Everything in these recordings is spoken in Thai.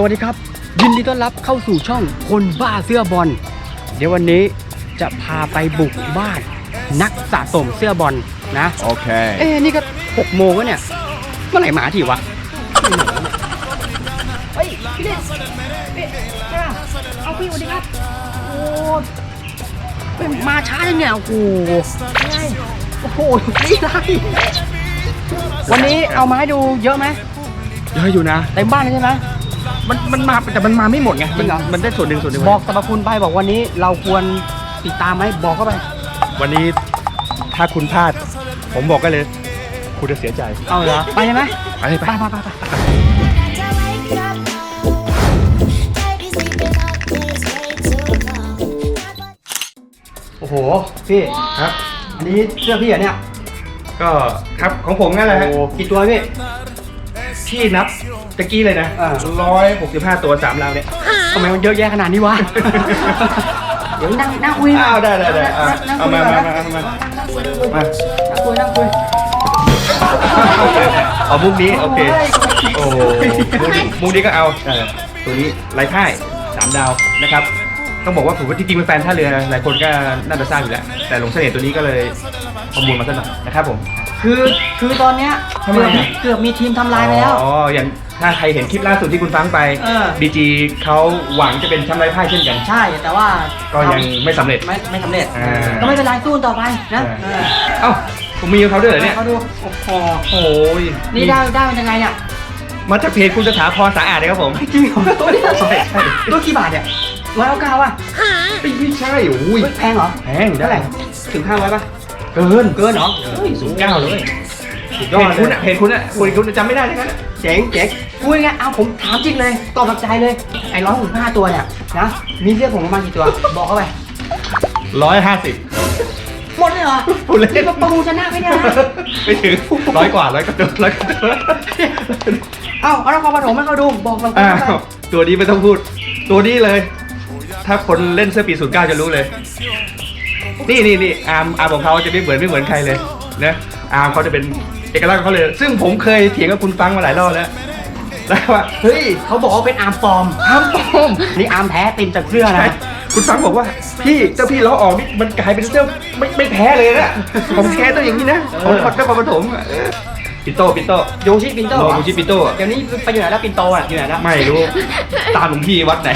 สวัสดีครับ ยินดีต้อนรับเข้าสู่ช่องคนบ้าเสื้อบอล เดี๋ยววันนี้จะพาไปบุกบ้าน นักสะสมเสื้อบอลนะ Okay. เอ้นี่ก็หกโมงแล้วเนี่ย เมื่อไหร่หมาทีวะ เฮ้ยพี่เล่นพี่เอาพี่สวัสดีครับ โอ้เป็นมาช้าเลยเนี่ย โอ้โหโอ้โหนี่ไรวันนี้เอามาให้ดูเยอะไหมเยอะอยู่นะเต็มบ้านเลยใช่ไหม มันมันมาแต่มันมาไม่หมดไงจริงเหรอ มันได้ส่วนหนึ่งส่วนหนึ่งบอกสรรพคุณไปบอกวันนี้เราควรติดตามไหมบอกเข้าไปวันนี้ถ้าคุณพลาด ผมบอกกันเลย คุณจะเสียใจเอาเหรอไปใช่ไหมไปเลยไปไปไปไปไปโอ้โหพี่ครับ อันนี้เสื้อพี่เหรอเนี่ยก็ครับของผมนั่นแหละฮะโอ้กี่ตัวพี่ ที่นับ ตะกี้เลยนะอ่า ร้อยหกสิบห้าตัวสามราวเนี่ย ทำไมมันเยอะแยะขนาดนี้วะ เดี๋ยวนั่งนั่งคุยอ้าวได้ได้ได้อะนั่งเอาคุยมาก่อนมานะมามา นั่งคุยนั่งคุยมานั่งคุยนั่งคุยเอามุกนี้โอเคโอ้โอ้โหมุกนี้มุกนี้ก็เอาเออตัวนี้ลายพ่ายสามดาวนะครับ ต้องบอกว่าผมว่าจริงๆเป็นแฟนท่าเรือหลายคนก็น่าจะทราบอยู่แล้ว แต่หลงเสน่ห์ตัวนี้ก็เลยประมูลมาสักหน่อยนะครับผม คือคือตอนเนี้ยทำไมเกือบอะ เกือบมีทีมทำลายไปแล้ว อ๋ออย่าง ถ้าใครเห็นคลิปล่าสุดที่คุณฟังไปเออ บีจีเขาหวังจะเป็นแชมป์ไร้พ่ายเช่นกัน ใช่แต่ว่าก็ยังไม่สำเร็จ ไม่ไม่สำเร็จ อ่า ก็ไม่เป็นไรสู้ต่อไปนะเออเอ้าผมมีกับเขาด้วยเหรอเนี่ยเขาดูโอ้โหโอ้ยนี่ได้ได้มันยังไงเนี่ยมาจากเพจคุณสถาพรสะอาดเลยครับผม จริงเหรอตัวนี้ใช่ใช่ ตัวกี่บาทเนี่ยร้อยเก้าเก้าอะไม่ใช่โอ้ยเฮ้ยแพงเหรอแพงเท่าไหร่ถึงห้าร้อยป่ะเกินเกินเหรอเฮ้ยศูนย์เก้าเลยสุดยเพอดจเลคุณยอะเพจคุณอะคุณคุณจำไม่ได้ใช่ไหม เจ๋งเจ๋งพูดง่ายๆเอาผมถามจริงเลยตอบแบบใจเลย ไอ้ร้อยหกห้าตัวเนี่ยนะ มีเสื้อผมประมาณกี่ตัว บอกเข้าไป ร้อยห้าสิบ หมดเลยเหรอพูดเล่นนี่ก็ประมูลชนะไม่ได้นะไม่ถึงร้อยกว่าร้อยกว่าตัวร้อยกว่าตัวเอ้าเอาละครปฐมให้เขาดูบอกเราอ้าเข้าไปวตัวนี้ไม่ต้องพูด ตัวนี้เลย ถ้าคนเล่นเสื้อปีศูนย์เก้าจะรู้เลย นี่นี่นี่อาร์มอาร์มของเขาจะไม่เหมือนไม่เหมือนใครเลยนะอาร์มเขาจะเป็น เอกลักษณ์ของเขาเลย ซึ่งผมเคยเถียงกับคุณฟังมาหลายรอบแล้วแล้วว่าเฮ้ยเขาบอกว่าเป็นอาร์มปลอมอาร์มปลอมนี่อาร์มแท้ติมจากเสื้อใช่นะ คุณฟังบอกว่าพี่เจ้าพี่ล้อออกนี่มันกลายเป็นเสื้อไม่ไม่แพ้เลยนะของแท้ต้องอย่างนี้นะของคอดนครปฐมอะเออปิโต้ปิโต้โยชิปินโตโลมูชิปิโต้อะเดี๋ยวนี้ไปอยู่ไหนแล้วปินโตอะอยู่ไหนแล้วไม่รู้ตามหลวงพี่วัดไหน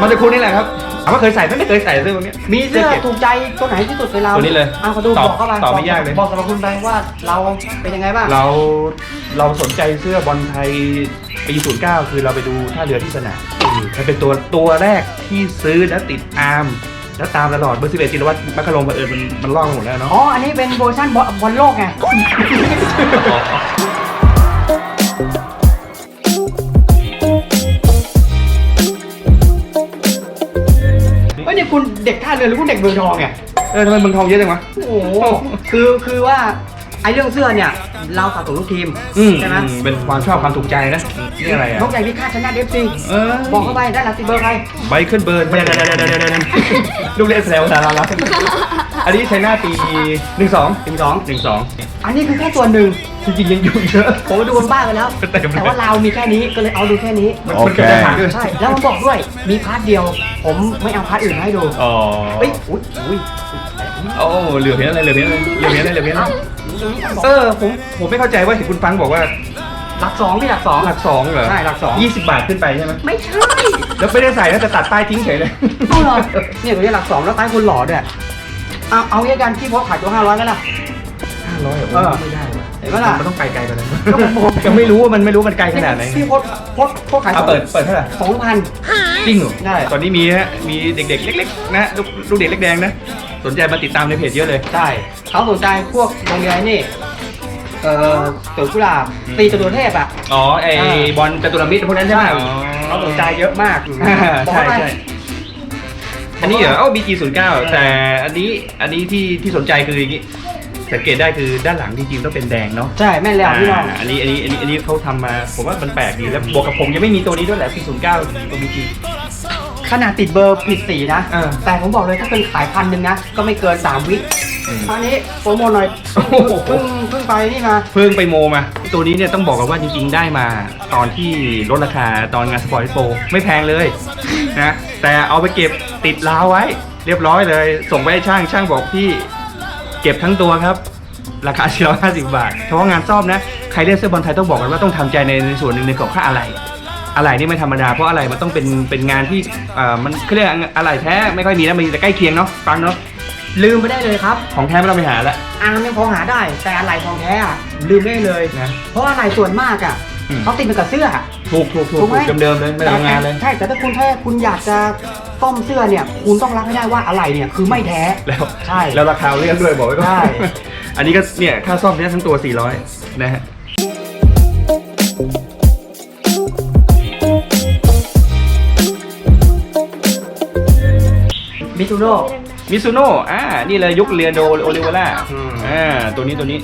มันจะคุณนี่แหละครับ ถามว่าเคยใส่ไหมไม่เคยใส่เสื้อพวกนี้ยมีเสื้อก็บ ถูกใจตัวไหนที่สุดในเราตัวนี้เลยเอาเขาดูตอบบอกเข้าไปตอบไม่ยากเลย บอกสรรพคุณไปว่าเราเป็นยังไงบ้างเราเราสนใจเสื้อบอลไทยปี 09 คือเราไปดูท่าเรือที่สนามมันเป็นตัวตัวแรกที่ซื้อแล้วติดอาร์มแล้วตามตลอดเบอร์สิบเอ็ดจิรวัตรมัคคารมบังเอิญมันมันล่องหมดแล้วเนาะอ๋ออันนี้เป็นเวอร์ชันบอลบอลโลกไง เด็กท่าเรือหรือคุณเด็กเมืองทองไงเออทำไมเมืองทองเยอะจังวะ โอ้โห คือ คือว่าไอ้เรื่องเสื้อเนี่ยเราสะสมทุกทีมอืมใช่ไหมอืมเป็นความชอบความถูกใจนะนี่อะไรอะนกใหญ่พิฆาตชนะเอฟซีเออบอกเข้าไปได้หลักสิบเบอร์ใครไบเคิลเบิร์นเดี๋ยวเดี๋ยวเดี๋ยวเดี๋ยวเดี๋ยวลูกเล่นแซวดาราลับอันนี้ใช้หน้าปีหนึ่งสองถึงสองหนึ่งสองอันนี้คือแค่ส่วนหนึ่งจริงๆยังอยู่เยอะ ผมดูบนบ้านไปแล้ว เต็มเลย แต่ว่าเรามีแค่นี้ก็เลยเอาดูแค่นี้ มันมันเกิดปัญหาด้วยใช่ แล้วมันบอกด้วยมีพาร์ทเดียว ผมไม่เอาพาร์ทอื่นมาให้ดูอ๋อเฮ้ยอุ้ยอุ้ย โอ้เหลือเพียงอะไรเหลือเพียงอะไรเหลือเพียงอะไรเหลือเพียงอะไร เออผมผมไม่เข้าใจว่าเห็นคุณฟังบอกว่าหลักสองพี่หลักสองหลักสองเหรอใช่หลักสองยี่สิบบาทขึ้นไปใช่ไหมไม่ใช่แล้วไม่ได้ใส่แล้วแต่ตัดป้ายทิ้งเฉยเลยเอาเหรอเนี่ยตัวนี้หลักสองแล้วใต้คุณหล่อด้วยเอาเอางี้กันที่พอขายตัวห้าร้อยแล้วล่ะห้าร้อยเออไม่ได้ว่ะ เห็นปะล่ะมันต้องไปไกลกว่านั้นก็ผมบอกยังไม่รู้ว่ามันไม่รู้มันไกลขนาดไหนพี่พดพดพดขายเอาเปิดเปิดเท่าไหร่สองพัน จริงเหรอได้ ตอนนี้มีฮะมีเด็กๆเล็กๆนะลูกลูกเด็กเล็กแดงนะสนใจมาติดตามในเพจเยอะเลยใช่เขาสนใจพวกโรงเรียนนี่ เอ่อสวนกุหลาบอืมตีจตุรเทพอะ อ๋อไออ่า บอลจตุรมิตรพวกนั้นใช่ไหมใช่อ๋อ เขาสนใจเยอะมากอ่าบอกใช่เข้าไป ใช่อันนี้เหรอเอ้า BG 0 9แต่อันนี้อันนี้ที่ที่สนใจคืออย่างนี้ สังเกตได้คือด้านหลังจริงๆต้องเป็นแดงเนาะใช่แม่นแล้วพี่น้องอ่าอันนี้อันนี้อันนี้อันนี้เขาทำมาผมว่ามันแปลกดีแล้วบวกกับผมยังไม่มีตัวนี้ด้วยแหละปีศูนย์เก้าตัว BG ขนาดติดเบอร์ผิดสีนะอ่าแต่ผมบอกเลยถ้าเป็นขายพันหนึ่งนะ ก็ไม่เกิน 3 วิอันนี้โปรโมทหน่อยโอ้โห เพิ่งเพิ่งไปนี่มา เพิ่งไปโมมา ตัวนี้เนี่ยต้องบอกกันว่าจริงๆได้มาตอนที่ลดราคาตอนงานสปอร์ตโปไม่แพงเลยนะแต่เอาไปเก็บติดราวไว้ เรียบร้อยเลย ส่งไปให้ช่างช่างบอกพี่ เก็บทั้งตัวครับ ราคา 450 บาท เฉพาะงานซ่อมนะ ใครเล่นเสื้อบอลไทยต้องบอกกันว่าต้องทำใจในในส่วนหนึ่งในของค่าอะไร อะไรนี่ไม่ธรรมดา เพราะอะไรมันต้องเป็นเป็นงานที่อ่ามันเขาเรียกอะไรแท้ไม่ค่อยมีนะมีแต่ใกล้เคียงเนาะฟังเนาะลืมไปได้เลยครับของแท้ไม่ต้องไปหาละอาร์มยังพอหาได้แต่อะไรของแท้อะลืมไม่ได้เลยนะเพราะอะไรส่วนมากอะ อืม เขาติดมากับเสื้อ ถูกถูกถูกถูกไหม เดิมๆเลยไม่ได้ทำงานเลย ใช่แต่ถ้าคุณแท้คุณอยากจะซ่อมเสื้อเนี่ย คุณต้องรับให้ได้ว่าอะไรเนี่ยคือไม่แท้ แล้วใช่แล้วราคาเรียกด้วยบอกไว้ก่อนใช่ อันนี้ก็เนี่ยค่าซ่อมเนี่ยทั้งตัว 400 นะฮะ มิซูโน่มิซูโน่อ่า นี่เลยยุคเรียนโดโอลิเวล่า อืม อ่า ตัวนี้ตัวนี้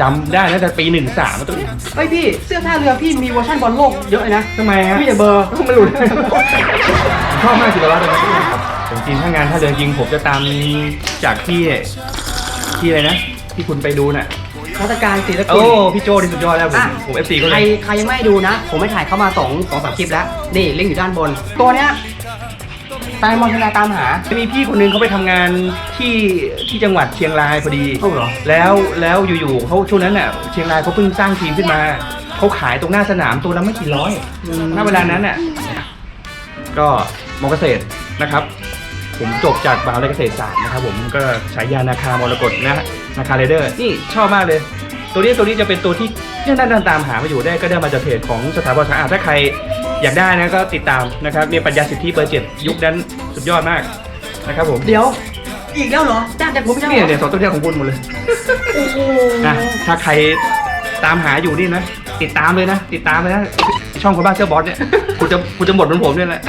จำได้นะแต่ปี13ตัวนี้เฮ้ยพี่เสื้อท่าเรือพี่มีเวอร์ชันบอลโลกเยอะเลยนะทำไมฮะพี่อย่าเบอร์ไม่รู้ชอบมากจิตรวัตรตัวนี้ครับผมจริงถ้างานถ้าเดินจริงผมจะตามจากที่ที่อะไรนะที่คุณไปดูน่ะรัชการศิลปิโอ้นพี่โจที่สุดยอดแล้วผมอะผมเอฟซีก็ใคเลรยใครยังไม่ดูนะ ผมไม่ถ่ายเข้ามาสองสองสามคลิปแล้ว นี่ลิงก์อยู่ด้านบน ตัวเนี้ย แฟนบอลทนายตามหา มีพี่คนหนึงเขาไปทำงานที่ที่จังหวัดเชียงรายพอดีเอ้าเหรอ แล้วแล้วอยู่ๆเขาช่วงนั้นน่ะเชียงรายเขาเพิ่งสร้างทีมขึ้นมาเขาขายตรงหน้าสนามตัวละไม่กี่ร้อยณเวลานั้นน่ะก็มอเกษตรนะครับ ผมจบจากมหาวิทยาลัยเกษตรศาสตร์นะครับผมก็ฉายานาคามรกตนะฮะนาคาเรเดอร์นี่ชอบมากเลย ตัวนี้ตัวนี้จะเป็นตัวที่ยังด้านตามหามาอยู่ได้ก็ได้มาจากเพจของสถาบันสะอาดถ้าใคร อยากได้นะก็ติดตามนะครับเนี่ยปัญญาสิทธิเบอร์เจ็ดยุคนั้นสุดยอดมากนะครับผมเดี๋ยว อีกแล้วเหรอจ้างจากผมไม่ใช่เหรเนี่ยอเนี่ยสองตัวเนี้ยของคุณหมดเลยโอ้โหนะถ้าใครตามหาอยู่นี่นะ ติดตามเลยนะ ติดตามเลยนะ ช่องคนบ้าเสื้อบอลเนี่ยคุณจะคุณจะหมดเหมือนผมเนี่ยแหละ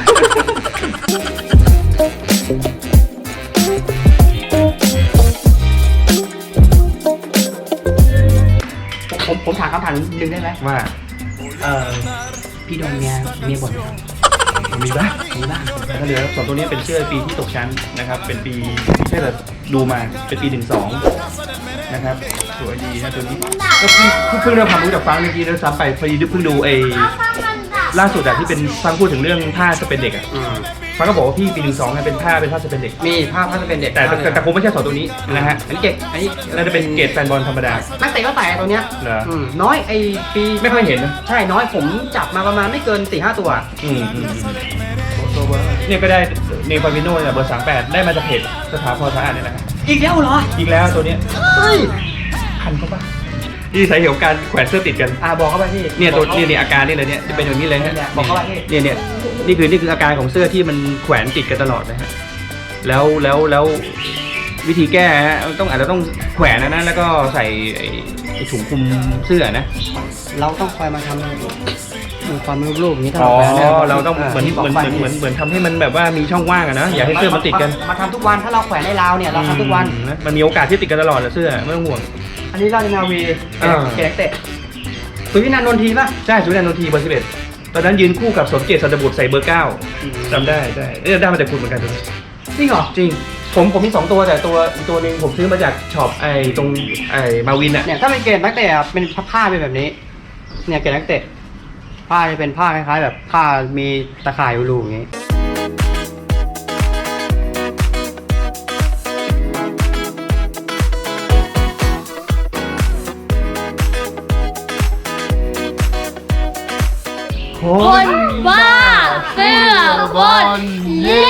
ผมผมถามคำถามหนึ่งได้ไหมว่า เออ พี่โดนเมียเมียบ่นไหมครับมีบ้างมีบ้างถ้าเหลือสองตัวนี้เป็นเชื่อปีที่ตกชั้นนะครับ เป็นปีที่แบบดูมาเป็นปีหนึ่งสองนะครับสวยดีนะตัวนี้ก็เพิ่งเพิ่งเริ่มความรู้จากฟังเมื่อกี้แล้วซ้ำไปพอดีเพิ่งดูไอ้ล่าสุดอะที่เป็นฟังพูดถึงเรื่องท่าสเปนเด็กอะ อืม ฟังก็บอกว่าพี่ปีหนึ่งสองเป็นผ้าเป็นผ้าสเปนเด็ก มีภาพภาพจะเป็นเด็กแต่แต่แต่คงไม่ใช่สองตัวนี้นะฮะอันนี้เก็บอันนี้น่าจะเป็นเกรดแฟนบอลธรรมดา นักเตะก็ใส่ตัวเนี้ยเหรออื มน้อยไอปีไม่ค่อยเห็นนะใช่น้อยผมจับมาประมาณไม่เกิน4ี่ห้าตัวอืมอืมอืมเนี่ยก็ได้เนฟาวิโน่เนี่ยเบอร์สามแปดได้มาจากเพจสถาพรสะอาดเนี่ยนะครับอีกแล้วเหรออีกแล้วตัวเนี้ยเฮ้ย พันเขาปะ นี่สาเหตุของการแขวนเสื้อติดกันอ่าบอกเข้าไปพี่เนี่ยตัวบอกเนี่ยขาเนี่ยอาการนี่เลยเนี่ยจะเป็นอย่างนี้เลยฮะเนี่ยบอกเขาว่าพี่เนี่ยเนี่ยนี่คือนี่คืออาการของเสื้อที่มันแขวนติดกันตลอดนะฮะแล้วแล้วแล้ววิธีแก้ฮะต้องอาจจะต้องแขวนนะนะแล้วก็ใส่ไอ้ไอ้ถุงคลุมเสื้อนะ เราต้องคอยมาทำดูความรูปๆอย่างนี้ตลอ๋ออดเวลยเราต้องเหมือนที่เหบกมือนไปเหมือนเหมือนเหมือนทำให้มันแบบว่ามีช่องว่างอะนะอย่าให้เสื้อมันติดกันมาทำทุกวันถ้าเราแขวนในราวเนี่ยเราทำทุกวัน อืมะมันมีโอกาสที่ติดกันตลอดแหละเสื้อไม่ต้องห่วง อันนี้ราชนาวีอ่าเกล็กเตะสุวินันท์นนทีป่ะใช่สุริยันโนทีเบอร์สิบเอ็ดตอนนั้นยืนคู่กับสมเกียรติสันตบุตรใส่เบอร์เก้าจำได้ได้เอ้ยได้มาจากคุณเหมือนกันตัวนี้จริงเหรอจริง ผมผมมีสองตัวแต่ตัวอีกตัวหนึ่งผมซื้อมาจากช็อปไอ้ตรงไอ้มาวินอะเนี่ยถ้าเป็นเกล็ดนักเตะอะเป็นผ้าเป็นแบบนี้ เนี่ยเกล็ดนักเตะผ้าจะเป็นผ้าคล้ายๆ แบบผ้ามีตะข่ายรูๆอย่างนี้ คนบ้าเสื้อบอลเย้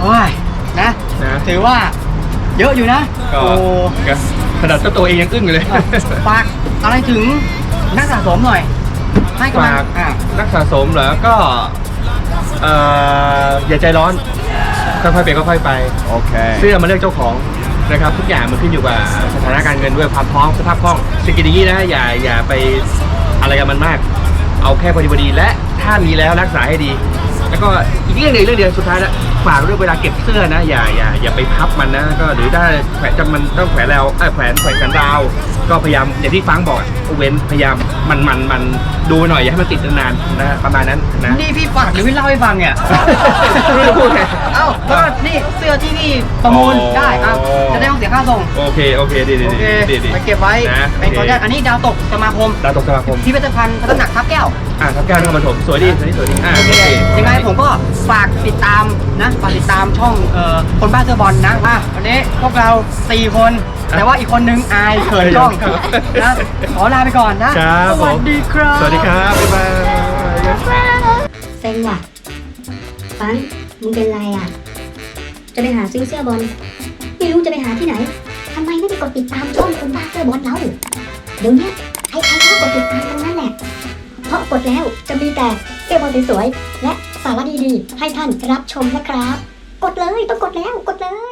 โอ้ยนะ นะถือว่าเยอะอยู่นะก็โอ้ก็ขนาดเจ้าตัวเองยังอึ้งอยู่เลย อะฝากอะไรถึงนักสะสมหน่อย ให้กำลังฝาก อะ นักสะสมเหรอ ก็เอ่ออย่าใจร้อน ค่อยๆเป็นค่อยๆไป โอเค เสื้อมันเลือกเจ้าของ นะครับทุกอย่างมันขึ้นอยู่กับสถานการณ์เงินด้วยความพร้อมสภาพคล่องสกินอย่างนี้นะอย่าอย่าไปอะไรกับมันมาก เอาแค่พอดีพอดีและถ้ามีแล้วรักษาให้ดี แล้วก็อีกเรื่องหนึ่งเรื่องเดียวสุดท้ายแล้วฝากด้วยเวลาเก็บเสื้อนะอย่าอย่าอย่าไปพับมันนะก็หรือถ้าแขวนจะมันต้องแขวนแล้วเอ้ยแขวนแขวนกันราว ก็พยายามอย่างที่ฟังบอกอะเว้นพยายามมันมันมันดูหน่อยอย่าให้มันติดนานๆนะประมาณนั้นนะนี่พี่ฝากหรือพี่เล่าให้ฟังเนี่ย ไม่รู้พูดไงเอ้าก็นี่เสื้อที่พี่ประมูลอ๋อได้อะจะได้ต้องเสียค่าส่งโอเคโอเคดีดีโอดีเคดีดี ไปเก็บไว้นะเป็นตัวโอเคแรกอันนี้ดาวตกสมาคมดาวตกสมาคม พิพิธภัณฑ์พระตำหนักทับแก้ว อ่าทับแก้วนครปฐมสวยดีสวยดีสวยดีอ่าโอเคยังไงผมก็ฝากติดตามนะฝากติดตามช่องเอ่อคนบ้าเสื้อบอลนะอะวันนี้พวกเราสี่คน แต่ว่าอีกคนนึงอายเขินกล้องนะขอลาไปก่อนนะ ครับสวัสดีครับ สวัสดีครับบ๊ายบาย เซ็งว่ะฟัง มึงเป็นไรอะ จะไปหาซื้อเสื้อบอล ไม่รู้จะไปหาที่ไหน ทำไมไม่ไปกดติดตามช่องคนบ้าเสื้อบอลเราเดี๋ยวนี้ใครๆก็กดติดตามตรงนั้นแหละ เพราะกดแล้วจะมีแต่เสื้อบอลสวยๆและสาระดีๆ ให้ท่านรับชมนะครับ กดเลยต้องกดแล้วกดเลย